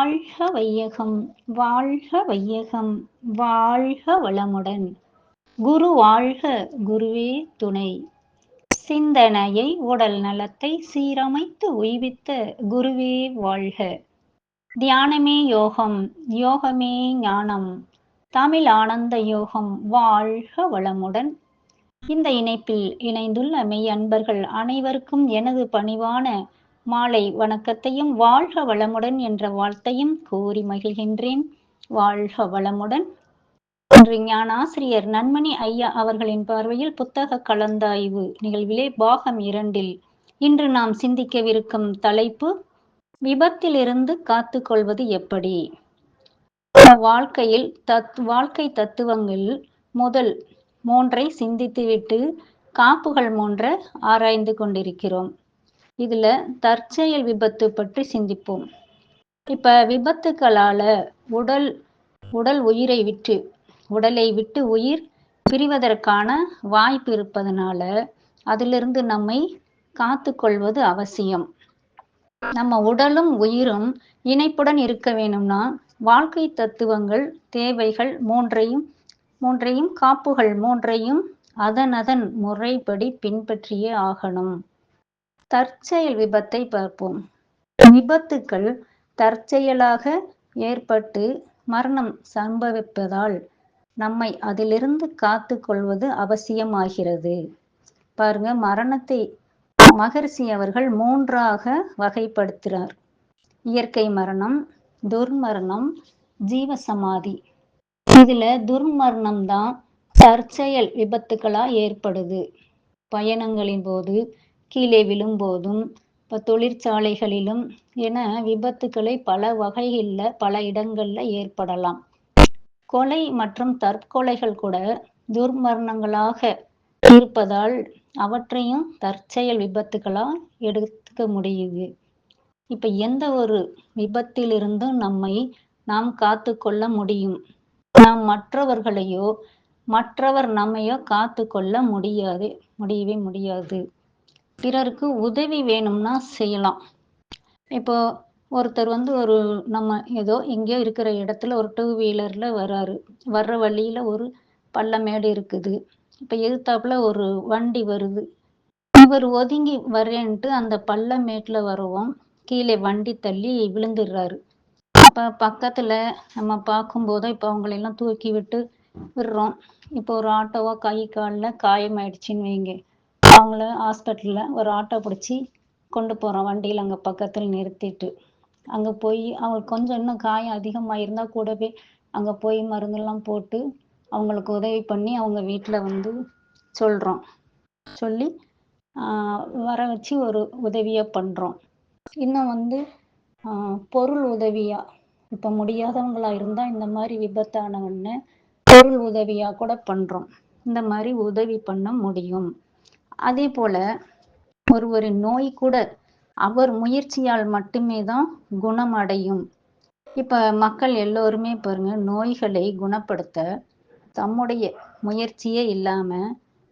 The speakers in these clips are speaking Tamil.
வாழ்க வையகம் வாழ்க வையகம் வாழ்க வளமுடன். குரு வாழ்க குருவே துணை. சிந்தனையை உடல் நலத்தை சீரமைத்து உய்வித்த குருவே வாழ்க. தியானமே யோகம் யோகமே ஞானம். தமிழ் ஆனந்த யோகம் வாழ்க வளமுடன். இந்த இணைப்பில் இணைந்துள்ள மெய் அன்பர்கள் அனைவருக்கும் எனது பணிவான மாலை வணக்கத்தையும் வாழ்க வளமுடன் என்ற வாழ்த்தையும் கூறி மகிழ்கின்றேன். வாழ்க வளமுடன். இன்று ஞானாசிரியர் நன்மணி ஐயா அவர்களின் பார்வையில் புத்தக கலந்தாய்வு நிகழ்விலே பாகம் இரண்டில் இன்று நாம் சிந்திக்கவிருக்கும் தலைப்பு விபத்திலிருந்து காத்து கொள்வது எப்படி? வாழ்க்கையில் தத் வாழ்க்கை தத்துவங்கள் முதல் மூன்றை சிந்தித்துவிட்டு காப்புகள் மூன்ற ஆராய்ந்து கொண்டிருக்கிறோம். இதுல தற்செயல் விபத்து பற்றி சிந்திப்போம். இப்ப விபத்துக்களால உடல் உடல் உயிரை விட்டு உடலை விட்டு உயிர் பிரிவதற்கான வாய்ப்பு இருப்பதனால அதிலிருந்து நம்மை காத்து கொள்வது அவசியம். நம்ம உடலும் உயிரும் இணைப்புடன் இருக்க வேணும்னா வாழ்க்கை தத்துவங்கள் தேவைகள் மூன்றையும் மூன்றையும் காப்புகள் மூன்றையும் அதன் அதன் முறைப்படி பின்பற்றியே ஆகணும். தற்செயல் விபத்தை பார்ப்போம். விபத்துக்கள் தற்செயலாக ஏற்பட்டு மரணம் சம்பவிப்பதால் நம்மை அதிலிருந்து காத்து கொள்வது அவசியமாகிறது. பாருங்க மரணத்தை மகர்ஷி அவர்கள் மூன்றாக வகைப்படுத்துகிறார் இயற்கை மரணம் துர்மரணம் ஜீவசமாதி. இதுல துர்மரணம் தான் தற்செயல் விபத்துக்களா ஏற்படுது. பயணங்களின் போது கீழே விழும்போதும் இப்போ தொழிற்சாலைகளிலும் என விபத்துக்களை பல வகைகளில் பல இடங்களில் ஏற்படலாம். கொலை மற்றும் தற்கொலைகள் கூட துர்மரணங்களாக இருப்பதால் அவற்றையும் தற்செயல் விபத்துக்களால் எடுத்துக்க முடியுது. இப்ப எந்த ஒரு விபத்திலிருந்தும் நம்மை நாம் காத்து கொள்ள முடியும். நாம் மற்றவர்களையோ மற்றவர் நம்மையோ காத்து கொள்ள முடியாது முடியவே முடியாது. பிறருக்கு உதவி வேணும்னா செய்யலாம். இப்போ ஒருத்தர் வந்து ஒரு நம்ம ஏதோ எங்கேயோ இருக்கிற இடத்துல ஒரு டூ வீலர்ல வராரு. வர்ற வழியில ஒரு பள்ளமேடு இருக்குது. இப்போ எதிர்த்தாப்புல ஒரு வண்டி வருது. இவர் ஒதுங்கி வரேன்ட்டு அந்த பள்ளமேட்டில் வரவும் கீழே வண்டி தள்ளி விழுந்துடுறாரு. இப்போ பக்கத்தில் நம்ம பார்க்கும்போது இப்போ அவங்களெல்லாம் தூக்கி விட்டு விடுறோம். இப்போ ஒரு ஆட்டோவோ கை காலில் காயமாயிடுச்சின்னு வைங்க. அவங்கள ஹாஸ்பிட்டலில் ஒரு ஆட்டோ பிடிச்சி கொண்டு போகிறோம் வண்டியில் அங்கே பக்கத்தில் நிறுத்திட்டு. அங்கே போய் அவங்களுக்கு கொஞ்சம் இன்னும் காயம் அதிகமாக இருந்தால் கூடவே அங்கே போய் மருந்தெல்லாம் போட்டு அவங்களுக்கு உதவி பண்ணி அவங்க வீட்டில் வந்து சொல்கிறோம் சொல்லி வர வச்சு ஒரு உதவியாக பண்ணுறோம் இன்னும் வந்து பொருள் உதவியாக இப்போ முடியாதவங்களா இருந்தால் இந்த மாதிரி விபத்தான பொருள் உதவியாக கூட பண்ணுறோம் இந்த மாதிரி உதவி பண்ண முடியும். அதே போல ஒருவரின் நோய் கூட அவர் முயற்சியால் மட்டுமே தான் குணமடையும். இப்ப மக்கள் எல்லோருமே பாருங்க நோய்களை குணப்படுத்த தம்முடைய முயற்சியே இல்லாம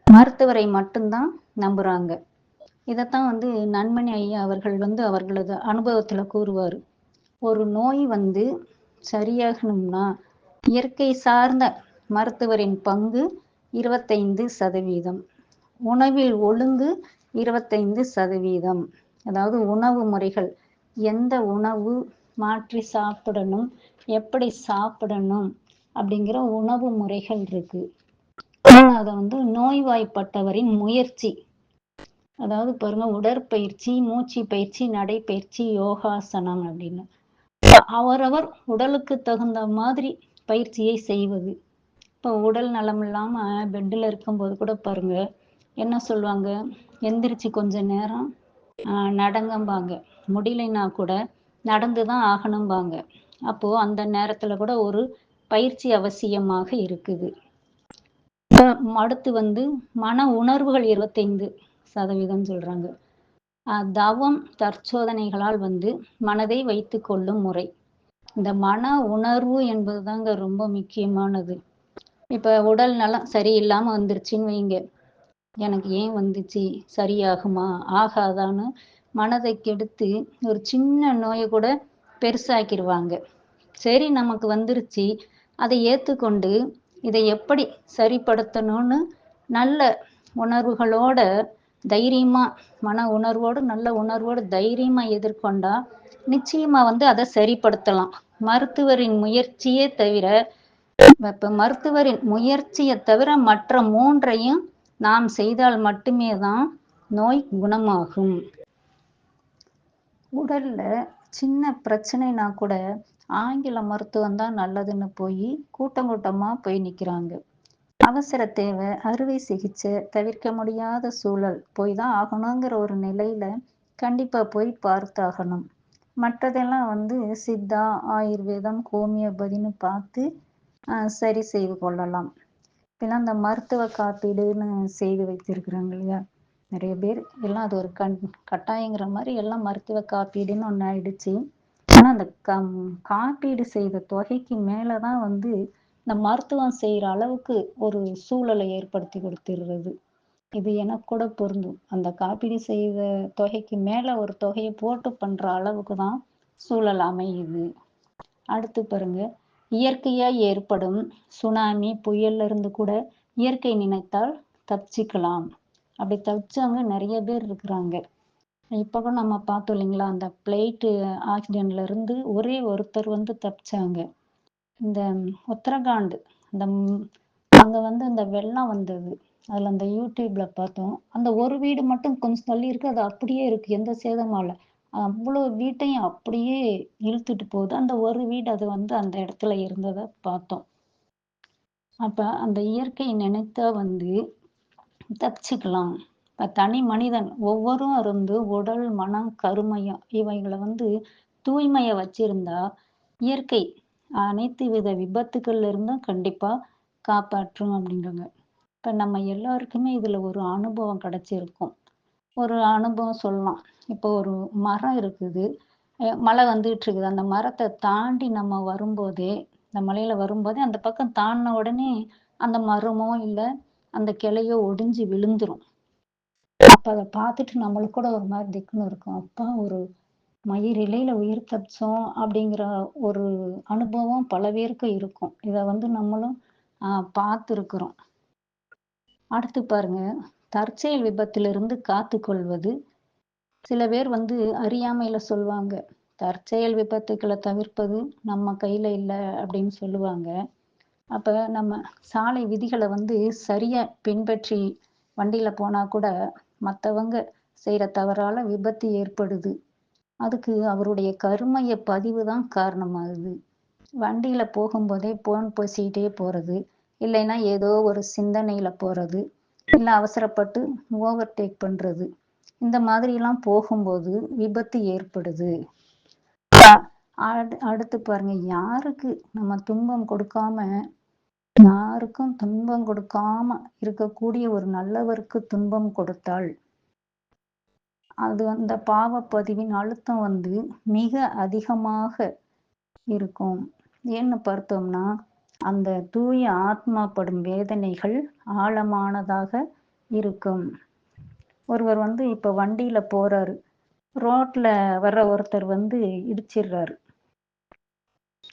மருத்துவரை மட்டும்தான் நம்புறாங்க. இதைத்தான் வந்து நன்மணி ஐயா அவர்கள் வந்து அவர்களது அனுபவத்துல கூறுவார். ஒரு நோய் வந்து சரியாகணும்னா இயற்கை சார்ந்த மருத்துவரின் பங்கு இருபத்தைந்து சதவீதம். உணவில் ஒழுங்கு இருபத்தைந்து சதவீதம். அதாவது உணவு முறைகள். எந்த உணவு மாற்றி சாப்பிடணும்? எப்படி சாப்பிடணும்? அப்படிங்கிற உணவு முறைகள் இருக்கு. அதை வந்து நோய்வாய்ப்பட்டவரின் முயற்சி. அதாவது பாருங்க உடற்பயிற்சி மூச்சு பயிற்சி நடைப்பயிற்சி யோகாசனம் அப்படின்னு. அவரவர் உடலுக்கு தகுந்த மாதிரி பயிற்சியை செய்வது. இப்போ உடல் நலம் இல்லாம பெட்டில் இருக்கும்போது கூட பாருங்க என்ன சொல்லுவாங்க? எந்திரிச்சு கொஞ்ச நேரம் நடங்கம்பாங்க. முடியலைன்னா கூட நடந்து தான் ஆகணும்பாங்க. அப்போ அந்த நேரத்துல கூட ஒரு பயிற்சி அவசியமாக இருக்குது. அடுத்து வந்து மன உணர்வுகள் இருபத்தைந்து சதவீதம் சொல்றாங்க. தவம் தற்சோதனைகளால் வந்து மனதை வைத்து கொள்ளும் முறை. இந்த மன உணர்வு என்பது தாங்க ரொம்ப முக்கியமானது. இப்ப உடல் நலம் சரியில்லாம வந்துருச்சுன்னு வைங்க. எனக்கு ஏன் வந்துச்சு? சரியாகுமா? ஆகாதான்னு மனதை கெடுத்து ஒரு சின்ன நோயை கூட பெருசாக்கிடுவாங்க சரி நமக்கு வந்துருச்சு. அதை ஏற்றுக்கொண்டு இதை எப்படி சரிப்படுத்தணும்னு நல்ல உணர்வுகளோட தைரியமா மன உணர்வோடு நல்ல உணர்வோடு தைரியமா எதிர்கொண்டா நிச்சயமா வந்து அதை சரிப்படுத்தலாம். மருத்துவரின் முயற்சியே தவிர இப்ப மருத்துவரின் முயற்சியை தவிர மற்ற மூன்றையும் நாம் செய்தால் மட்டுமே தான் நோய் குணமாகும். உடல்ல சின்ன பிரச்சனைனா கூட ஆங்கில மருத்துவம் தான் நல்லதுன்னு போய் கூட்டம் கூட்டமா போய் நிக்கிறாங்க. அவசர தேவை அறுவை சிகிச்சை தவிர்க்க முடியாத சூழல் போய் தான் ஆகணுங்கிற ஒரு நிலையில கண்டிப்பா போய் பார்த்தாகணும். மற்றதெல்லாம் வந்து சித்தா ஆயுர்வேதம் ஹோமியோபதினு பார்த்து சரி செய்து கொள்ளலாம். இப்பெல்லாம் இந்த மருத்துவ காப்பீடுன்னு செய்து வைத்திருக்கிறாங்க இல்லையா? நிறைய பேர். எல்லாம் அது ஒரு கண் கட்டாயங்கிற மாதிரி எல்லாம் மருத்துவ காப்பீடுன்னு ஒன்று ஆயிடுச்சு. ஆனால் அந்த கம் காப்பீடு செய்த தொகைக்கு மேலே தான் வந்து இந்த மருத்துவம் செய்கிற அளவுக்கு ஒரு சூழலை ஏற்படுத்தி கொடுத்துடுறது. இது எனக்கு கூட பொருந்தும். அந்த காப்பீடு செய்த தொகைக்கு மேலே ஒரு தொகையை போட்டு பண்ணுற அளவுக்கு தான் சூழல் அமையுது. அடுத்து பாருங்க. இயற்கையா ஏற்படும் சுனாமி புயல்ல இருந்து கூட இயற்கை நினைத்தால் தப்பிச்சுக்கலாம். அப்படி தப்பிச்சவங்க நிறைய பேர் இருக்கிறாங்க. இப்போ கூட நம்ம பார்த்தோம் இல்லைங்களா அந்த பிளைட்டு ஆக்சிடென்ட்ல இருந்து ஒரே ஒருத்தர் வந்து தப்பிச்சாங்க. இந்த உத்தரகாண்ட் அந்த அங்க வந்து அந்த வெள்ளம் வந்தது. அதுல அந்த யூடியூப்ல பார்த்தோம். அந்த ஒரு வீடு மட்டும் கொஞ்சம் தள்ளி இருக்கு அது அப்படியே இருக்கு எந்த சேதமும் இல்லை. அவ்வளோ வீட்டையும் அப்படியே இழுத்துட்டு போகுது. அந்த ஒரு வீடு அது வந்து அந்த இடத்துல இருந்ததை பார்த்தோம். அப்ப அந்த இயற்கை நினைத்தா வந்து தப்பிச்சுக்கலாம். இப்போ தனி மனிதன் ஒவ்வொரும் இருந்து உடல் மனம் கருமையம் இவைகளை வந்து தூய்மையை வச்சிருந்தா இயற்கை அனைத்து வித விபத்துக்கள்ல இருந்தும் கண்டிப்பா காப்பாற்றும் அப்படிங்கிறாங்க இப்ப நம்ம எல்லாருக்குமே இதுல ஒரு அனுபவம் கிடைச்சிருக்கும். ஒரு அனுபவம் சொல்லலாம். இப்போ ஒரு மரம் இருக்குது. மழை வந்துட்டு இருக்குது. அந்த மரத்தை தாண்டி நம்ம வரும்போதே இந்த மலையில வரும்போதே அந்த பக்கம் தாண்டின உடனே அந்த மரமோ இல்லை அந்த கிளையோ ஒடிஞ்சு விழுந்துரும். அப்ப அதை பார்த்துட்டு நம்மளுக்கு கூட ஒரு மாதிரி திக்குன்னு இருக்கும். அப்பா ஒரு மயிர் இலையில உயிர் தப்பிச்சோம் அப்படிங்கிற ஒரு அனுபவம் பல பேருக்கு இருக்கும். இதை வந்து நம்மளும் ஆஹ் பார்த்துருக்குறோம். அடுத்து பாருங்க. தற்செயல் விபத்திலிருந்து காத்து கொள்வது சில பேர் வந்து அறியாமையில சொல்லுவாங்க தற்செயல் விபத்துக்களை தவிர்ப்பது நம்ம கையில இல்லை அப்படின்னு சொல்லுவாங்க. அப்ப நம்ம சாலை விதிகளை வந்து சரியா பின்பற்றி வண்டியில போனா கூட மற்றவங்க செய்யற தவறால விபத்து ஏற்படுது. அதுக்கு அவருடைய கருமைய பதிவு தான் காரணமாகுது. வண்டியில போகும்போதே போன் பேசிக்கிட்டே போறது. இல்லைன்னா ஏதோ ஒரு சிந்தனையில போறது. இல்லை அவசரப்பட்டு ஓவர்டேக் பண்றது. இந்த மாதிரி எல்லாம் போகும்போது விபத்து ஏற்படுது. அடுத்து பாருங்க யாருக்கு நம்ம துன்பம் கொடுக்காம யாருக்கும் துன்பம் கொடுக்காம இருக்கக்கூடிய ஒரு நல்லவருக்கு துன்பம் கொடுத்தால் அது அந்த பாவப்பதிவின் அழுத்தம் வந்து மிக அதிகமாக இருக்கும். ஏன்னு பார்த்தோம்னா அந்த தூய ஆத்மா படும் வேதனைகள் ஆழமானதாக இருக்கும். ஒருவர் வந்து இப்ப வண்டியில போறாரு. ரோட்ல வர்ற ஒருத்தர் வந்து இடிச்சிடுறாரு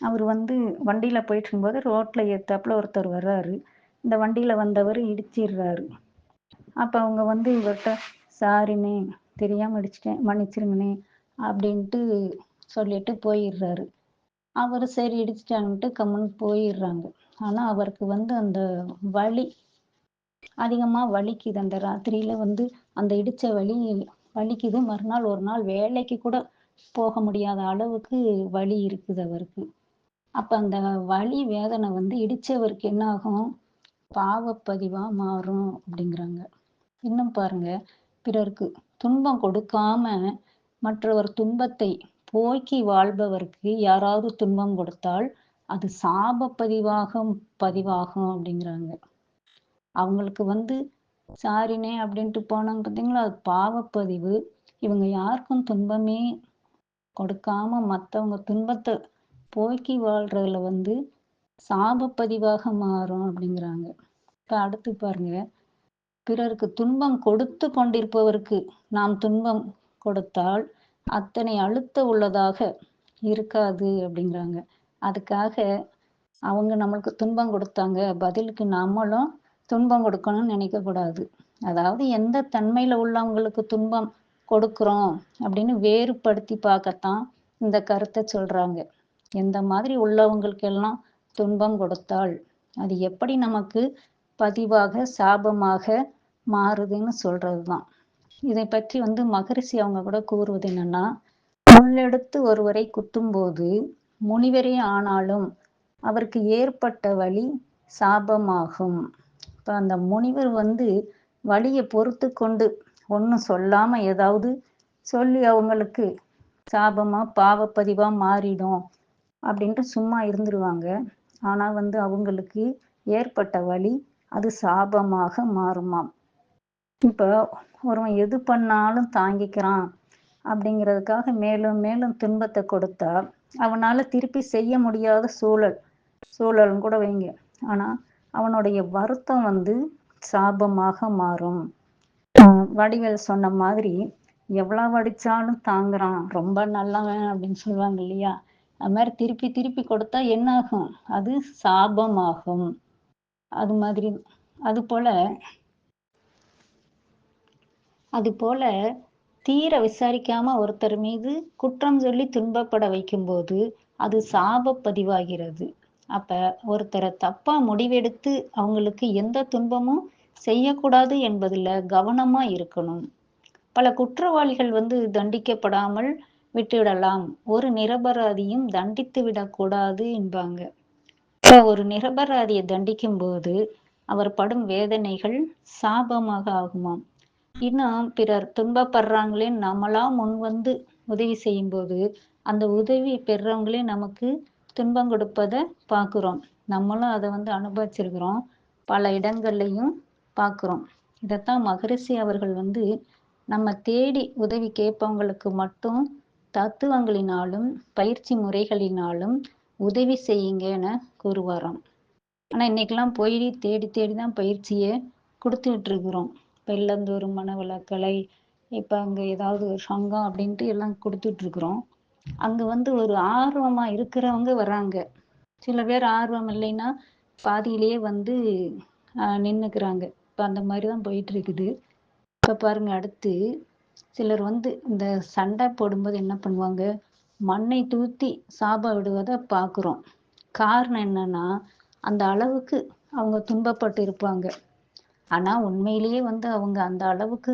அவர் வந்து வண்டியில போயிட்டு இருக்கும்போது ரோட்ல ஏத்தாப்புல ஒருத்தர் வர்றாரு. இந்த வண்டியில வந்தவர் இடிச்சிடுறாரு அப்ப அவங்க வந்து இவர்கிட்ட சாரிண்ணே தெரியாம இடிச்சிட்டேன் மன்னிச்சிருங்கண்ணே அப்படின்ட்டு சொல்லிட்டு போயிடுறாரு அவர் சரி இடிச்சிட்டாங்கன்ட்டு கம்முன்னு போயிடுறாங்க. ஆனா அவருக்கு வந்து அந்த வலி அதிகமா வலிக்குது. அந்த ராத்திரியில வந்து அந்த இடிச்ச வலி வலிக்குது. மறுநாள் ஒரு நாள் வேலைக்கு கூட போக முடியாத அளவுக்கு வலி இருக்குது அவருக்கு. அப்ப அந்த வலி வேதனை வந்து இடிச்சவருக்கு என்ன ஆகும்? பாவப்பதிவா மாறும் அப்படிங்கிறாங்க. இன்னும் பாருங்க. பிறருக்கு துன்பம் கொடுக்காம மற்றவர் துன்பத்தை போக்கி வாழ்பவருக்கு யாராவது துன்பம் கொடுத்தால் அது சாப பதிவாகும் பதிவாகும் அப்படிங்கிறாங்க. அவங்களுக்கு வந்து சாரினே அப்படின்ட்டு போனாங்க பார்த்தீங்களா? அது பாவப்பதிவு இவங்க யாருக்கும் துன்பமே கொடுக்காம மற்றவங்க துன்பத்தை போக்கி வாழ்றதுல வந்து சாபப்பதிவாக மாறும் அப்படிங்கிறாங்க. இப்போ அடுத்து பாருங்க. பிறருக்கு துன்பம் கொடுத்து கொண்டிருப்பவருக்கு நாம் துன்பம் கொடுத்தால் அத்தனை அழுத்த உள்ளதாக இருக்காது அப்படிங்கிறாங்க. அதுக்காக அவங்க நம்மளுக்கு துன்பம் கொடுத்தாங்க பதிலுக்கு நம்மளும் துன்பம் கொடுக்கணும்னு நினைக்கக்கூடாது. அதாவது எந்த தன்மையில உள்ளவங்களுக்கு துன்பம் கொடுக்குறோம் அப்படின்னு வேறுபடுத்தி பார்க்கத்தான் இந்த கருத்தை சொல்றாங்க. எந்த மாதிரி உள்ளவங்களுக்கெல்லாம் துன்பம் கொடுத்தால், அது எப்படி நமக்கு பதிவாக, சாபமாக மாறுதுன்னு சொல்றதுதான். இதை பற்றி வந்து மகரிஷி அவங்க கூட கூறுவது என்னன்னா, முள்ளெடுத்து ஒருவரை குத்தும்போது முனிவரே ஆனாலும் அவருக்கு ஏற்பட்ட வழி சாபமாகும். இப்ப அந்த முனிவர் வந்து வழியை பொறுத்து கொண்டு ஒன்றும் சொல்லாம ஏதாவது சொல்லி அவங்களுக்கு சாபமா, பாவப்பதிவா மாறிடும் அப்படின்ட்டு சும்மா இருந்துருவாங்க. ஆனா வந்து அவங்களுக்கு ஏற்பட்ட வழி அது சாபமாக மாறுமாம். இப்போ ஒருவன் எது பண்ணாலும் தாங்கிக்கிறான் அப்படிங்கிறதுக்காக மேலும் மேலும் துன்பத்தை கொடுத்தா, அவனால திருப்பி செய்ய முடியாத சூழல் சூழல்னு கூட வைங்க. ஆனா அவனுடைய வருத்தம் வந்து சாபமாக மாறும். வடிவேல் சொன்ன மாதிரி, எவ்வளவு அடிச்சாலும் தாங்குறான், ரொம்ப நல்லவன் அப்படின்னு சொல்லுவாங்க இல்லையா? அது மாதிரி திருப்பி திருப்பி கொடுத்தா என்ன ஆகும்? அது சாபமாகும். அது மாதிரி அதுபோல அதுபோல தீர விசாரிக்காம ஒருத்தர் மீது குற்றம் சொல்லி துன்பப்பட வைக்கும்போது, அது சாப பதிவாகிறது. அப்ப ஒருத்தரை தப்பா முடிவெடுத்து அவங்களுக்கு எந்த துன்பமும் செய்யக்கூடாது என்பதுல கவனமா இருக்கணும். பல குற்றவாளிகள் வந்து தண்டிக்கப்படாமல் விட்டுவிடலாம். ஒரு நிரபராதியும் தண்டித்து விடக்கூடாது என்பாங்க. இப்ப ஒரு நிரபராதிய தண்டிக்கும்போது, அவர் படும் வேதனைகள் சாபமாக ஆகுமாம். இன்னும் பிறர் துன்பப்படுறாங்களே நம்மளா முன்வந்து உதவி செய்யும்போது, அந்த உதவி பெறவங்களே நமக்கு துன்பம் கொடுப்பதை பார்க்குறோம். நம்மளும் அதை வந்து அனுபவிச்சிருக்கிறோம். பல இடங்கள்லையும் பார்க்குறோம். இதைத்தான் மகரிஷி அவர்கள் வந்து நம்ம தேடி உதவி கேட்பவங்களுக்கு மட்டும் தத்துவங்களினாலும், பயிற்சி முறைகளினாலும் உதவி செய்யுங்கன்னு கூறுவாராம். ஆனால் இன்னைக்கெல்லாம் போய் தேடி தேடி தான் பயிற்சியை குடுத்துக்கிட்டு இருக்கிறோம். இப்ப இல்லந்தோறும் மனவளக்கலை, இப்போ அங்கே ஏதாவது ஒரு சங்கம் அப்படின்ட்டு எல்லாம் கொடுத்துட்ருக்குறோம். அங்கே வந்து ஒரு ஆர்வமாக இருக்கிறவங்க வராங்க சில பேர் ஆர்வம் இல்லைன்னா, பாதியிலேயே வந்து நின்றுக்கிறாங்க இப்போ அந்த மாதிரி தான் போயிட்டுருக்குது இப்போ பாருங்கள் பாருங்க அடுத்து, சிலர் வந்து இந்த சண்டை போடும்போது என்ன பண்ணுவாங்க, மண்ணை தூத்தி சாபம் விடுவதை பார்க்குறோம். காரணம் என்னன்னா, அந்த அளவுக்கு அவங்க துன்பப்பட்டு இருப்பாங்க. ஆனா உண்மையிலேயே வந்து அவங்க அந்த அளவுக்கு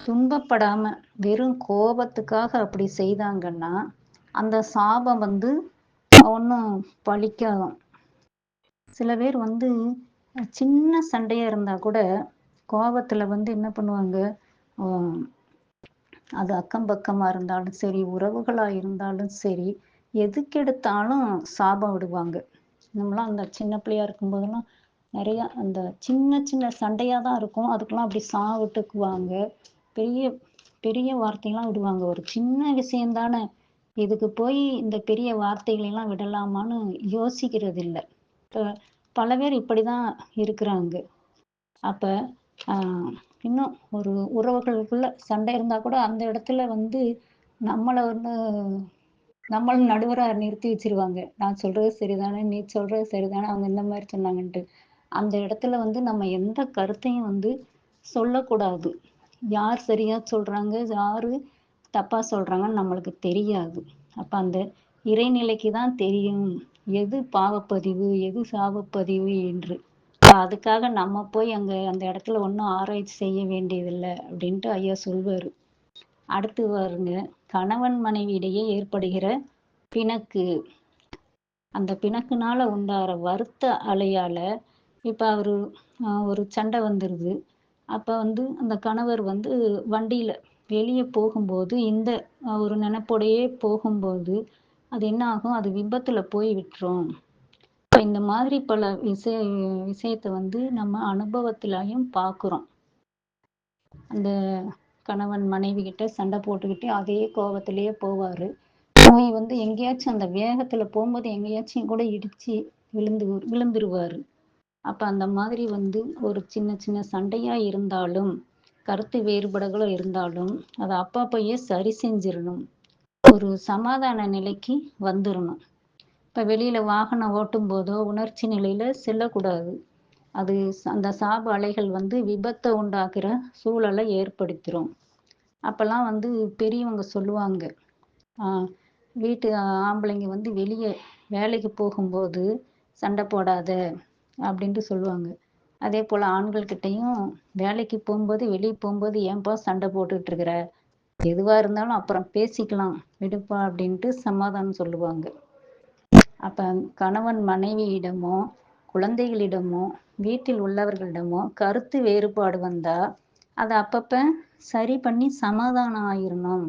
துன்பப்படாம, வெறும் கோபத்துக்காக அப்படி செய்தாங்கன்னா, அந்த சாபம் வந்து ஒண்ணும் பலிக்காதாம். சில பேர் வந்து சின்ன சண்டையா இருந்தா கூட, கோபத்துல வந்து என்ன பண்ணுவாங்க, அது அக்கம் பக்கமா இருந்தாலும் சரி, உறவுகளா இருந்தாலும் சரி, எதுக்கெடுத்தாலும் சாபம் விடுவாங்க. நம்மளாம் அந்த சின்ன பிள்ளையா இருக்கும்போதெல்லாம் நிறையா அந்த சின்ன சின்ன சண்டையா தான் இருக்கும். அதுக்கெல்லாம் அப்படி சா விட்டுக்குவாங்க. பெரிய பெரிய வார்த்தைலாம் விடுவாங்க. ஒரு சின்ன விஷயம் தானே, இதுக்கு போய் இந்த பெரிய வார்த்தைகளெல்லாம் விடலாமான்னு யோசிக்கிறதில்ல. இப்போ பல பேர் இப்படிதான் இருக்கிறாங்க. அப்ப இன்னும் ஒரு உறவுகளுக்குள்ள சண்டை இருந்தா கூட அந்த இடத்துல வந்து நம்மளை வந்து நம்மள நடுவராக நிறுத்தி வச்சிருவாங்க நான் சொல்றது சரிதானே, நீ சொல்றது சரிதானே, அவங்க இந்த மாதிரி சொன்னாங்கன்ட்டு. அந்த இடத்துல வந்து நம்ம எந்த கருத்தையும் வந்து சொல்லக்கூடாது. யார் சரியா சொல்றாங்க, யாரு தப்பா சொல்றாங்கன்னு நம்மளுக்கு தெரியாது. அப்ப அந்த இறைநிலைக்கு தான் தெரியும். எது பாவப்பதிவு, எது சாவப்பதிவு என்று. அதுக்காக நம்ம போய் அங்க அந்த இடத்துல ஒன்றும் ஆராய்ச்சி செய்ய வேண்டியதில்லை அப்படின்ட்டு ஐயா சொல்வாரு. அடுத்து பாருங்க, கணவன் மனைவி இடையே ஏற்படுகிற பிணக்கு. அந்த பிணக்குனால உண்டாகிற வருத்த அலையால, இப்ப அவரு ஒரு சண்டை வந்துருது. அப்ப வந்து அந்த கணவர் வந்து வண்டியில வெளியே போகும்போது, இந்த ஒரு நினைப்போடையே போகும்போது, அது என்ன ஆகும், அது விபத்துல போய் விட்டுரும். இப்போ இந்த மாதிரி பல விஷய விஷயத்த வந்து நம்ம அனுபவத்திலையும் பார்க்குறோம். அந்த கணவன் மனைவி கிட்ட சண்டை போட்டுக்கிட்டு அதே கோபத்திலேயே போவாரு. போய் வந்து எங்கேயாச்சும் அந்த வேகத்துல போகும்போது எங்கேயாச்சும் கூட இடிச்சு விழுந்து விழுந்துருவாரு. அப்ப அந்த மாதிரி வந்து ஒரு சின்ன சின்ன சண்டையா இருந்தாலும், கருத்து வேறுபாடுகளும் இருந்தாலும், அதை அப்பப்பயே சரி செஞ்சிடணும் ஒரு சமாதான நிலைக்கு வந்துடணும் இப்ப வெளியில வாகனம் ஓட்டும் போதோ உணர்ச்சி நிலையில செல்லக்கூடாது. அது அந்த சாப அலைகள் வந்து விபத்தை உண்டாக்குற சூழலை ஏற்படுத்திரும். அப்போல்லாம் வந்து பெரியவங்க சொல்லுவாங்க. வீட்டு ஆம்பளைங்க வந்து வெளியே வேலைக்கு போகும்போது சண்டை போடாத அப்படின்ட்டு சொல்லுவாங்க. அதேபோல ஆண்கள் ஆண்கள்கிட்டையும் வேலைக்கு போகும்போது வெளியே போகும்போது ஏன்பா சண்டை போட்டுக்கிட்டு இருக்கிற? எதுவா இருந்தாலும் அப்புறம் பேசிக்கலாம் விடுப்பா அப்படின்ட்டு சமாதானம் சொல்லுவாங்க. அப்ப கணவன் மனைவியிடமோ, குழந்தைகளிடமோ, வீட்டில் உள்ளவர்களிடமோ கருத்து வேறுபாடு வந்தா, அதை அப்பப்ப சரி பண்ணி சமாதானம் ஆயிரணும்.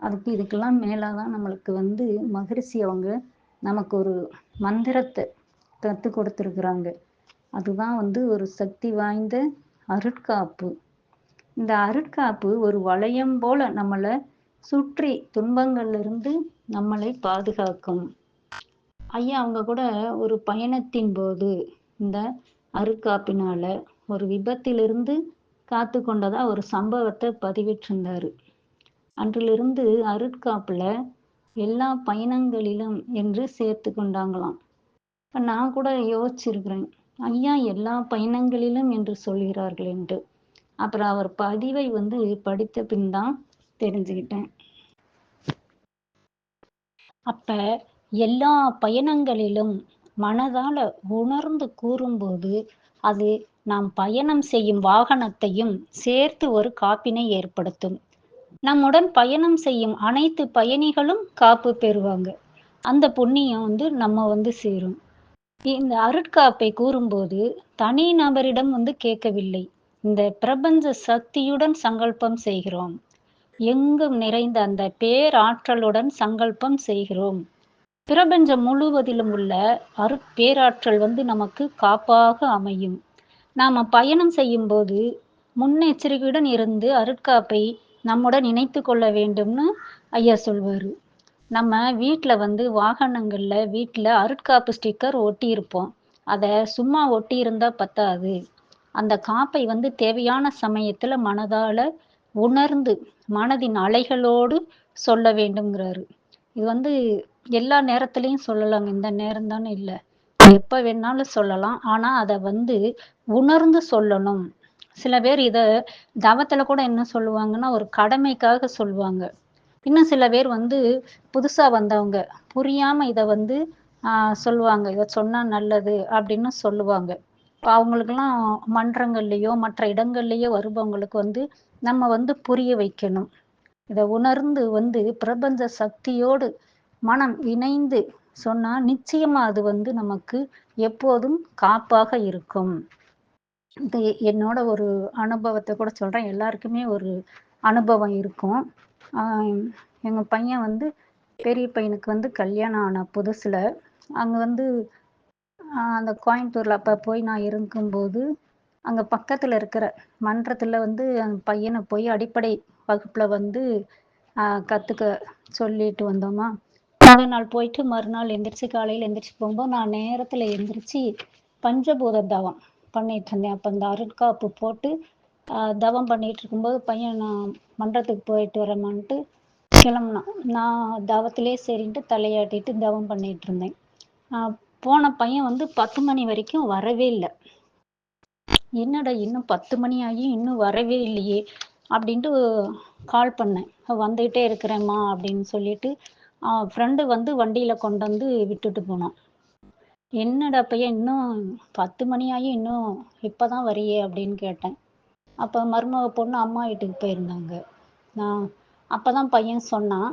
அதுக்கு இதுக்கெல்லாம் மேலாக தான் நம்மளுக்கு வந்து மகரிஷி அவங்க நமக்கு ஒரு மந்திரத்தை கற்றுக் கொடுத்துருக்குறாங்க. அதுதான் வந்து ஒரு சக்தி வாய்ந்த அருட்காப்பு. இந்த அருட்காப்பு ஒரு வளையம் போல நம்மளை சுற்றி துன்பங்கள்லிருந்து நம்மளை பாதுகாக்கும். ஐயா அவங்க கூட ஒரு பயணத்தின் போது இந்த அருட்காப்பினால ஒரு விபத்திலிருந்து காத்து கொண்டதா ஒரு சம்பவத்தை பதிவிட்டிருந்தாரு. அன்றிலிருந்து அருட்காப்புல எல்லா பயணங்களிலும் என்று சேர்த்து கொண்டாங்களாம். நான் கூட யோசிச்சிருக்கிறேன். ஐயா எல்லா பயணங்களிலும் என்று சொல்கிறார்கள் என்று அப்புறம் அவர் பதிவை வந்து படித்த பின் தான் தெரிஞ்சுக்கிட்டேன். அப்ப எல்லா பயணங்களிலும் மனதால உணர்ந்து கூறும்போது, அது நாம் பயணம் செய்யும் வாகனத்தையும் சேர்த்து ஒரு காப்பினை ஏற்படுத்தும். நம்முடன் பயணம் செய்யும் அனைத்து பயணிகளும் காப்பு பெறுவாங்க. அந்த புண்ணியம் வந்து நம்ம வந்து சேரும். இந்த அருட்காப்பை கூறும்போது தனி நபரிடம் வந்து கேட்கவில்லை. இந்த பிரபஞ்ச சக்தியுடன் சங்கல்பம் செய்கிறோம். எங்கும் நிறைந்த அந்த பேராற்றலுடன் சங்கல்பம் செய்கிறோம். பிரபஞ்சம் முழுவதிலும் உள்ள அருட்பேராற்றல் வந்து நமக்கு காப்பாக அமையும். நாம் பயணம் செய்யும்போது முன்னெச்சரிக்கையுடன் இருந்து அருட்காப்பை நம்முடன் இணைத்து கொள்ள வேண்டும்னு ஐயா சொல்வாரு. நம்ம வீட்டில் வந்து வாகனங்களில் வீட்டில் அருட்காப்பு ஸ்டிக்கர் ஒட்டியிருப்போம். அதை சும்மா ஒட்டியிருந்தா பத்தாது. அந்த காப்பை வந்து தேவையான சமயத்தில் மனதால் உணர்ந்து, மனதின் அலைகளோடு சொல்ல வேண்டுங்கிறாரு இது வந்து எல்லா நேரத்துலையும் சொல்லலாம் இந்த நேரம் தானே இல்லை எப்போ வேணாலும் சொல்லலாம். ஆனால் அதை வந்து உணர்ந்து சொல்லணும். சில பேர் இதை தவத்தில் கூட என்ன சொல்லுவாங்கன்னா, ஒரு கடமைக்காக சொல்லுவாங்க. இன்னும் சில பேர் வந்து புதுசா வந்தவங்க. புரியாம இத வந்து சொல்லுவாங்க. இத சொன்னா நல்லது அப்படின்னு சொல்லுவாங்க. அவங்களுக்கெல்லாம் மன்றங்கள்லயோ, மற்ற இடங்கள்லயோ வருபவங்களுக்கு வந்து நம்ம வந்து புரிய வைக்கணும். இத உணர்ந்து வந்து பிரபஞ்ச சக்தியோடு மனம் இணைந்து சொன்னா நிச்சயமா அது வந்து நமக்கு எப்போதும் காப்பாக இருக்கும். இது என்னோட ஒரு அனுபவத்தை கூட சொல்றேன். எல்லாருக்குமே ஒரு அனுபவம் இருக்கும். எங்கள் பையன் வந்து பெரிய பையனுக்கு வந்து கல்யாணம் ஆன புதுசில் அங்கே வந்து அந்த கோயம்புத்தூரில் அப்போ போய் நான் இருக்கும்போது, அங்கே பக்கத்தில் இருக்கிற மன்றத்தில் வந்து அந்த போய் அடிப்படை வகுப்பில் வந்து கற்றுக்க சொல்லிட்டு வந்தோமா, முதல் நாள் போயிட்டு மறுநாள் எந்திரிச்சு காலையில் எந்திரிச்சு போகும்போது, நான் நேரத்தில் எந்திரிச்சு பஞ்சபூத தவம் பண்ணிட்டு இருந்தேன். அப்போ இந்த அருட்காப்பு போட்டு தவம் பண்ணிட்டு இருக்கும்போது, பையன் நான் மன்றத்துக்கு போயிட்டு வரமான்ட்டு கிளம்புனான். நான் தவத்திலே சரின்ட்டு தலையாட்டிட்டு தவம் பண்ணிட்டு இருந்தேன். போன பையன் வந்து 10 மணி வரைக்கும் வரவே இல்லை என்னடா இன்னும் 10 மணி ஆகியும் இன்னும் வரவே இல்லையே! அப்படின்ட்டு கால் பண்ணேன். வந்துகிட்டே இருக்கிறேம்மா அப்படின்னு சொல்லிட்டு, ஃப்ரெண்டு வந்து வண்டியில கொண்டு வந்து விட்டுட்டு போனான். என்னடா பையன் இன்னும் 10 மணி ஆகி இன்னும் இப்பதான் வரியே அப்படின்னு கேட்டேன். அப்போ மருமக பொண்ணு அம்மா வீட்டுக்கு போயிருந்தாங்க. நான் அப்பதான் பையன் சொன்னான்.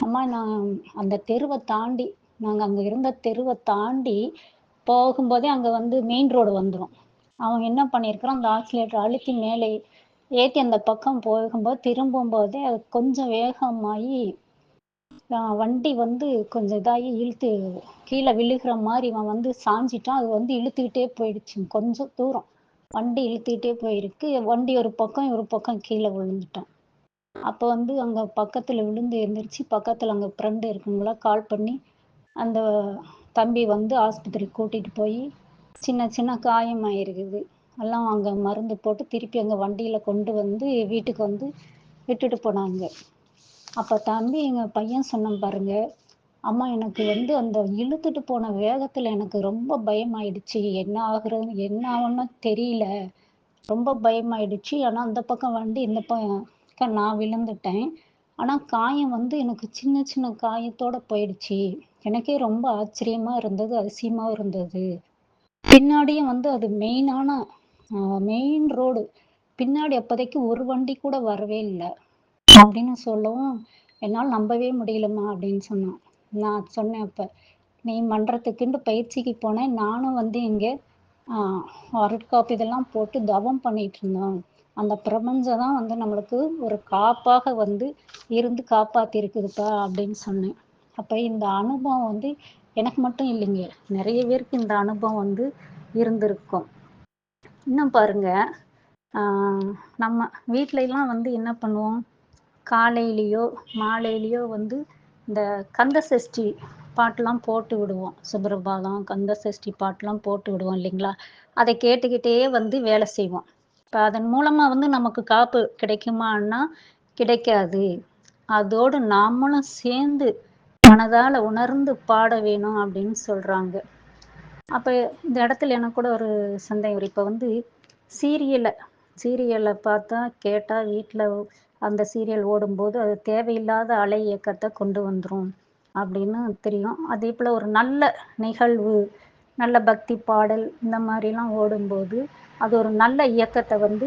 அம்மா நான் அந்த தெருவை தாண்டி நாங்கள் அங்கே இருந்த தெருவை தாண்டி போகும்போதே அங்கே வந்து மெயின் ரோடு வந்துடும் அவன் என்ன பண்ணியிருக்கிறான், அந்த ஆக்சிலேட்டர் அழுத்தி மேலே ஏற்றி அந்த பக்கம் போகும்போது திரும்பும்போதே அது கொஞ்சம் வேகமாகி வண்டி வந்து கொஞ்சம் இதாகி இழுத்து கீழே விழுகிற மாதிரி இவன் வந்து சாஞ்சிட்டான். அது வந்து இழுத்துக்கிட்டே போயிடுச்சு. கொஞ்சம் தூரம். வண்டி இழுத்துக்கிட்டே போயிருக்கு. வண்டி ஒரு பக்கம், ஒரு பக்கம் கீழே விழுந்துட்டான். அப்ப வந்து அங்க பக்கத்துல விழுந்து எழுந்திரிச்சு பக்கத்துல அங்க ஃப்ரெண்டு இருக்குங்களா கால் பண்ணி, அந்த தம்பி வந்து ஆஸ்பத்திரிக்கு கூட்டிட்டு போய் சின்ன சின்ன காயமாயிருக்குது. எல்லாம் அங்க மருந்து போட்டு திருப்பி அங்க வண்டியில கொண்டு வந்து வீட்டுக்கு வந்து விட்டுட்டு போனாங்க. அப்போ தம்பி எங்கள் பையன் சொன்னான் பாருங்க அம்மா எனக்கு வந்து அந்த இழுத்துட்டு போன வேகத்தில் எனக்கு ரொம்ப பயமாயிடுச்சு. என்ன ஆகுறது என்ன ஆகும்னு தெரியல. ரொம்ப பயமாயிடுச்சு. ஆனால் அந்த பக்கம் வண்டி இந்த பக்கம் நான் விழுந்துட்டேன். ஆனால் காயம் வந்து எனக்கு சின்ன சின்ன காயத்தோட போயிடுச்சு. எனக்கே ரொம்ப ஆச்சரியமா இருந்தது அதிசயமா இருந்தது. பின்னாடியே வந்து அது மெயினான மெயின் ரோடு. பின்னாடி அப்போதைக்கு ஒரு வண்டி கூட வரவே இல்லை. அப்படின்னு சொல்லவும் என்னால் நம்பவே முடியலம்மா அப்படின்னு சொன்னான். நான் சொன்னேன் அப்போ. நீ மன்றத்துக்குண்டு பயிற்சிக்கு போனேன் நானும் வந்து இங்கே அருட்காப்பு இதெல்லாம் போட்டு தவம் பண்ணிட்டு இருந்தோம். அந்த பிரபஞ்சம் தான் வந்து நம்மளுக்கு ஒரு காப்பாக வந்து இருந்து காப்பாத்திருக்குதுப்பா அப்படின்னு சொன்னேன். அப்போ இந்த அனுபவம் வந்து எனக்கு மட்டும் இல்லைங்க நிறைய பேருக்கு இந்த அனுபவம் வந்து இருந்திருக்கும். இன்னும் பாருங்க நம்ம வீட்லலாம் வந்து என்ன பண்ணுவோம்? காலையிலையோ மாலையிலையோ வந்து இந்த கந்த சஷ்டி பாட்டெலாம் போட்டு விடுவோம். சுப்ரபாதம் கந்த சஷ்டி பாட்டெலாம் போட்டு விடுவோம் இல்லைங்களா? அதை கேட்டுக்கிட்டே வந்து வேலை செய்வோம். இப்போ அதன் மூலமாக வந்து நமக்கு காப்பு கிடைக்குமான்னா கிடைக்காது. அதோடு நாமளும் சேர்ந்து மனதால் உணர்ந்து பாட வேணும் அப்படின்னு சொல்கிறாங்க அப்போ இந்த இடத்துல எனக்கு கூட ஒரு சந்தேகம் இப்போ வந்து சீரியலை சீரியலை பார்த்தா கேட்டால் வீட்டில் அந்த சீரியல் ஓடும்போது அது தேவையில்லாத அலை இயக்கத்தை கொண்டு வந்துடும் அப்படின்னு தெரியும். அதே போல் ஒரு நல்ல நிகழ்வு நல்ல பக்தி பாடல் இந்த மாதிரிலாம் ஓடும்போது அது ஒரு நல்ல இயக்கத்தை வந்து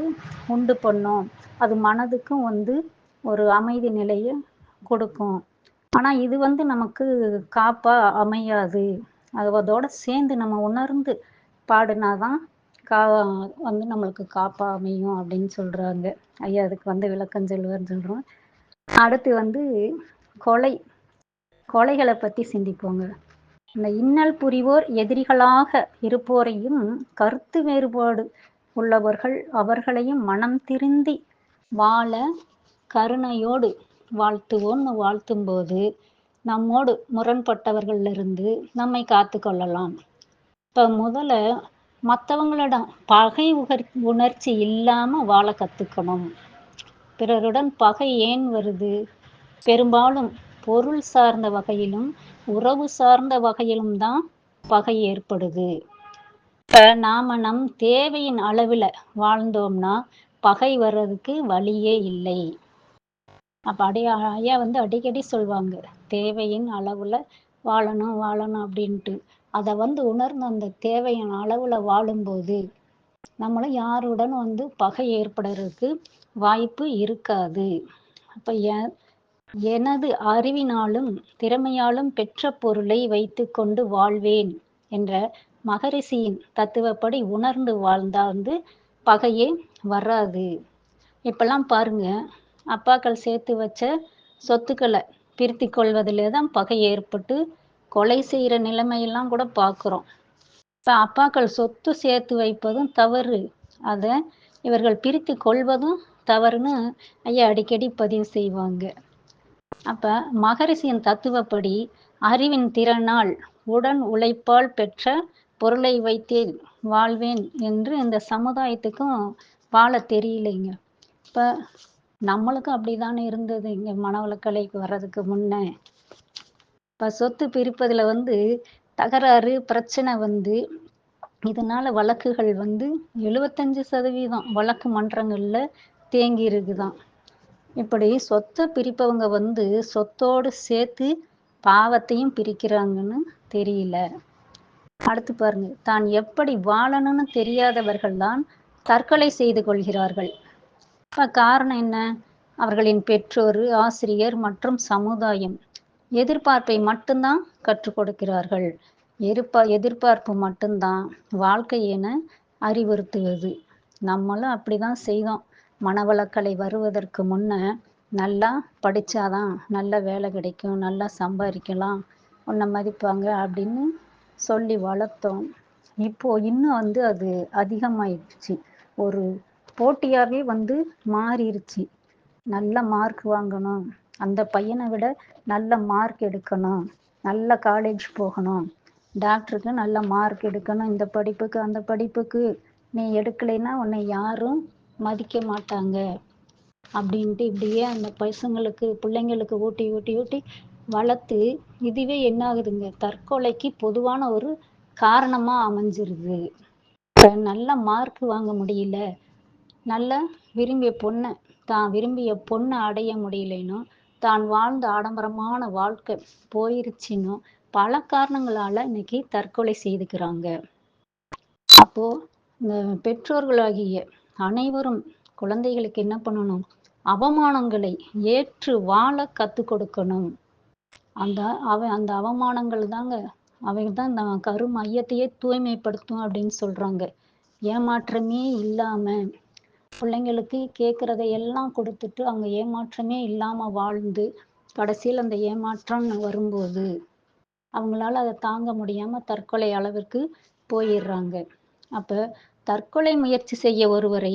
உண்டு பண்ணும். அது மனதுக்கும் வந்து ஒரு அமைதி நிலையை கொடுக்கும். ஆனால் இது வந்து நமக்கு காப்பாக அமையாது. அது அதோட சேர்ந்து நம்ம உணர்ந்து பாடினாதான் கா வந்து நம்மளுக்கு காப்பாக அமையும் அப்படின்னு சொல்கிறாங்க ஐயா அதுக்கு வந்து விளக்கம் சொல்லுவார்னு சொல்கிறோம் அடுத்து வந்து கொலை கொலைகளை பற்றி சிந்திப்போங்க. இந்த இன்னல் புரிவோர் எதிரிகளாக இருப்போரையும் கருத்து வேறுபாடு உள்ளவர்கள் அவர்களையும் மனம் திருந்தி வாழ கருணையோடு வாழ்த்துவோன்னு வாழ்த்தும்போது நம்மோடு முரண்பட்டவர்களிலிருந்து நம்மை காத்து கொள்ளலாம். இப்போ முதல்ல மற்றவங்களிடம் பகை உகர் உணர்ச்சி இல்லாமல் வாழ கற்றுக்கணும் பிறருடன் பகை ஏன் வருது? பெரும்பாலும் பொருள் சார்ந்த வகையிலும் உறவு சார்ந்த வகையிலும் தான் பகை ஏற்படுது. இப்போ நாம் நம் தேவையின் அளவில் வாழ்ந்தோம்னா பகை வர்றதுக்கு வழியே இல்லை. அப்போ அடி ஐயா வந்து அடிக்கடி சொல்லுவாங்க தேவையின் அளவில் வாழணும் வாழணும் அப்படின்ட்டு. அதை வந்து உணர்ந்து அந்த தேவையான அளவில் வாழும்போது நம்மளும் யாருடன் வந்து பகை ஏற்படுறதுக்கு வாய்ப்பு இருக்காது. அப்போ எனது அறிவினாலும் திறமையாலும் பெற்ற பொருளை வைத்து கொண்டு வாழ்வேன் என்ற மகரிஷியின் தத்துவப்படி உணர்ந்து வாழ்ந்தா வந்து பகையே வராது. இப்பெல்லாம் பாருங்க அப்பாக்கள் சேர்த்து வச்ச சொத்துக்களை பிரித்து கொள்வதிலே தான் பகை ஏற்பட்டு கொலை செய்கிற நிலைமையெல்லாம் கூட பார்க்குறோம் இப்போ அப்பாக்கள் சொத்து சேர்த்து வைப்பதும் தவறு. அதை இவர்கள் பிரித்து கொள்வதும் தவறுன்னு ஐயா அடிக்கடி பதிவு செய்வாங்க. அப்போ மகரிஷியின் தத்துவப்படி அறிவின் திறனால் உடன் உழைப்பால் பெற்ற பொருளை வைத்தேன் வாழ்வேன் என்று இந்த சமுதாயத்துக்கும் வாழ தெரியலைங்க. இப்போ நம்மளுக்கும் அப்படிதானே இருந்தது இங்கே மனவளக்கலைக்கு வர்றதுக்கு முன்னே. இப்போ சொத்து பிரிப்பதில் வந்து தகராறு பிரச்சனை வந்து இதனால வழக்குகள் வந்து எழுபத்தஞ்சு சதவீதம். வழக்கு மன்றங்களில் தேங்கி இருக்குதான். இப்படி சொத்தை பிரிப்பவங்க வந்து சொத்தோடு சேர்த்து பாவத்தையும் பிரிக்கிறாங்கன்னு தெரியல. அடுத்து பாருங்க. தான் எப்படி வாழணும்னு தெரியாதவர்கள் தான் தற்கொலை செய்து கொள்கிறார்கள். இப்போ காரணம் என்ன? அவர்களின் பெற்றோர் ஆசிரியர் மற்றும் சமுதாயம். எதிர்பார்ப்பை மட்டும்தான் கற்றுக் கொடுக்கிறார்கள். எதிர்பா எதிர்பார்ப்பு மட்டும்தான் வாழ்க்கை என அறிவுறுத்துவது நம்மளும் அப்படிதான் செய்தோம். மனவளக்கலை வருவதற்கு முன்ன நல்லா படித்தாதான் நல்ல வேலை கிடைக்கும் நல்லா சம்பாதிக்கலாம் உன்னை மதிப்பாங்க அப்படின்னு சொல்லி வளர்த்தோம். இப்போ இன்னும் வந்து அது அதிகமாயிடுச்சு. ஒரு போட்டியாகவே வந்து மாறிடுச்சு நல்ல மார்க் வாங்கணும். அந்த பையனை விட நல்ல மார்க் எடுக்கணும். நல்ல காலேஜ் போகணும். டாக்டருக்கு நல்ல மார்க் எடுக்கணும். இந்த படிப்புக்கு அந்த படிப்புக்கு. நீ எடுக்கலைன்னா உன்னை யாரும் மதிக்க மாட்டாங்க. அப்படின்ட்டு இப்படியே அந்த பசங்களுக்கு பிள்ளைங்களுக்கு ஊட்டி ஊட்டி ஊட்டி வளர்த்து இதுவே என்ன ஆகுதுங்க தற்கொலைக்கு பொதுவான ஒரு காரணமா அமைஞ்சிருது. நல்ல மார்க் வாங்க முடியல. நல்ல விரும்பிய பொண்ணை தான் விரும்பிய பொண்ணை அடைய முடியலைன்னும் தான் வாழ்ந்த ஆடம்பரமான வாழ்க்கை போயிருச்சுன்னு பல காரணங்களால இன்னைக்கு தற்கொலை செய்துக்கிறாங்க. அப்போ இந்த பெற்றோர்களாகிய அனைவரும் குழந்தைகளுக்கு என்ன பண்ணணும்? அவமானங்களை ஏற்று வாழ கற்றுக் கொடுக்கணும். அந்த அவ அந்த அவமானங்கள் தாங்க அவங்க தான் இந்த கரு மையத்தையே தூய்மைப்படுத்தும் அப்படின்னு சொல்றாங்க. ஏமாற்றமே இல்லாம பிள்ளைங்களுக்கு கேட்கறதை எல்லாம் கொடுத்துட்டு அவங்க ஏமாற்றமே இல்லாம வாழ்ந்து கடைசியில் அந்த ஏமாற்றம் வரும்போது அவங்களால அதை தாங்க முடியாம தற்கொலை அளவிற்கு போயிடுறாங்க. அப்ப தற்கொலை முயற்சி செய்ய ஒருவரை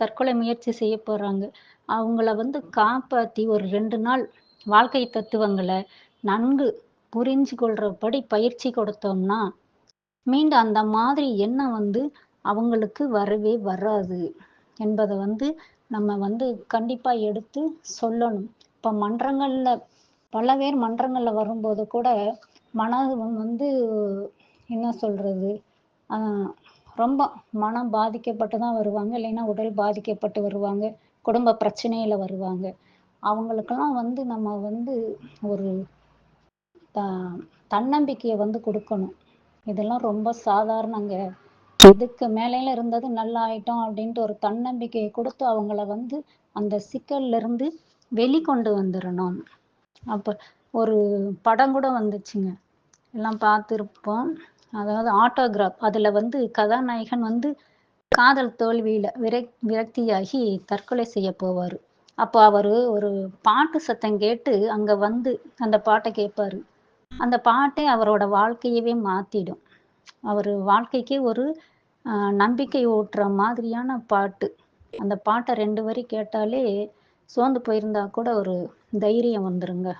தற்கொலை முயற்சி செய்ய போறாங்க. அவங்கள வந்து காப்பாத்தி ஒரு ரெண்டு நாள் வாழ்க்கை தத்துவங்களை நன்கு புரிஞ்சு கொள்றபடி பயிற்சி கொடுத்தோம்னா மீண்டும் அந்த மாதிரி எண்ணம் வந்து அவங்களுக்கு வரவே வராது என்பதை வந்து நம்ம வந்து கண்டிப்பா எடுத்து சொல்லணும். இப்ப மன்றங்கள்ல பல பேர் மன்றங்கள்ல வரும்போது கூட மனம் வந்து என்ன சொல்றது? ரொம்ப மனம் பாதிக்கப்பட்டு தான் வருவாங்க. இல்லைன்னா உடல் பாதிக்கப்பட்டு வருவாங்க. குடும்ப பிரச்சனையில வருவாங்க. அவங்களுக்கெல்லாம் வந்து நம்ம வந்து ஒரு த தன்னம்பிக்கையை வந்து கொடுக்கணும். இதெல்லாம் ரொம்ப சாதாரணங்க. இதுக்கு மேலையில இருந்தது நல்லா ஆயிட்டோம் அப்படின்ட்டு ஒரு தன்னம்பிக்கையை கொடுத்து அவங்கள வந்து அந்த சிக்கல்ல இருந்து வெளிக்கொண்டு வந்துடணும் அப்ப ஒரு படம் கூட வந்துச்சுங்க. எல்லாம் பார்த்துருப்போம். அதாவது ஆட்டோகிராஃப் அதுல வந்து கதாநாயகன் வந்து காதல் தோல்வியில விரக் விரக்தியாகி தற்கொலை செய்ய போவாரு. அப்போ அவரு ஒரு பாட்டு சத்தம் கேட்டு அங்க வந்து அந்த பாட்டை கேட்பாரு அந்த பாட்டே அவரோட வாழ்க்கையவே மாத்திடும். அவர் வாழ்க்கைக்கு ஒரு நம்பிக்கை ஊட்டுற மாதிரியான பாட்டு. அந்த பாட்டை ரெண்டு வரி கேட்டாலே சோர்ந்து போயிருந்தா கூட ஒரு தைரியம் வந்துருங்க.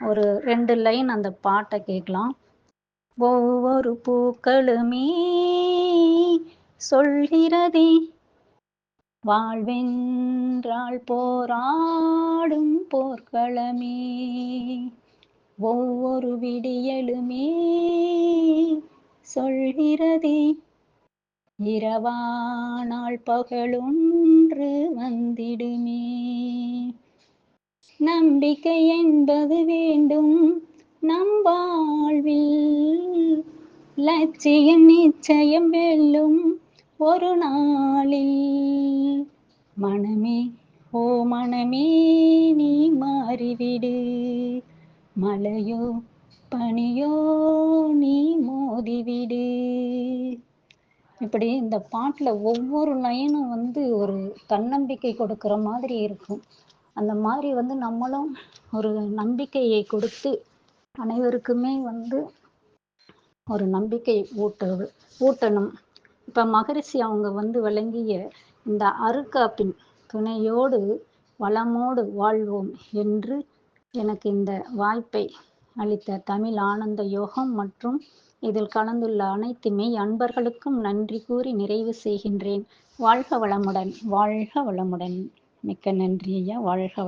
ஒரு ரெண்டு லைன் அந்த பாட்டை கேட்கலாம். ஒவ்வொரு பூக்களுமே சொல்கிறதே வாழ்வென்றால் போராடும் போர்க்களமே ஒவ்வொரு விடியலுமே சொல்கிறதே இரவானால் பகலொன்று வந்திடுமே. நம்பிக்கை என்பது வேண்டும் நம் வாழ்வில். லட்சியம் நிச்சயம் வெல்லும் ஒரு நாளில் மனமே ஓ மனமே நீ மாறிவிடு. மலையோ பனியோ நீ மோதிவிடு. இப்படி இந்த பாட்டுல ஒவ்வொரு லைனும் வந்து ஒரு தன்னம்பிக்கை கொடுக்கிற மாதிரி இருக்கும். அந்த மாதிரி வந்து நம்மளும் ஒரு நம்பிக்கையை கொடுத்து அனைவருக்குமே வந்து ஒரு நம்பிக்கை ஊட்டு ஊட்டணும். இப்ப மகரிஷி அவங்க வந்து வழங்கிய இந்த அருக்காப்பின் துணையோடு வளமோடு வாழ்வோம் என்று எனக்கு இந்த வாய்ப்பை அளித்த தமிழ் ஆனந்த யோகம் மற்றும் இதில் கலந்துள்ள அனைத்து மெய் அன்பர்களுக்கும் நன்றி கூறி நிறைவு செய்கின்றேன். வாழ்க வளமுடன் வாழ்க வளமுடன். மிக்க நன்றி ஐயா வாழ்க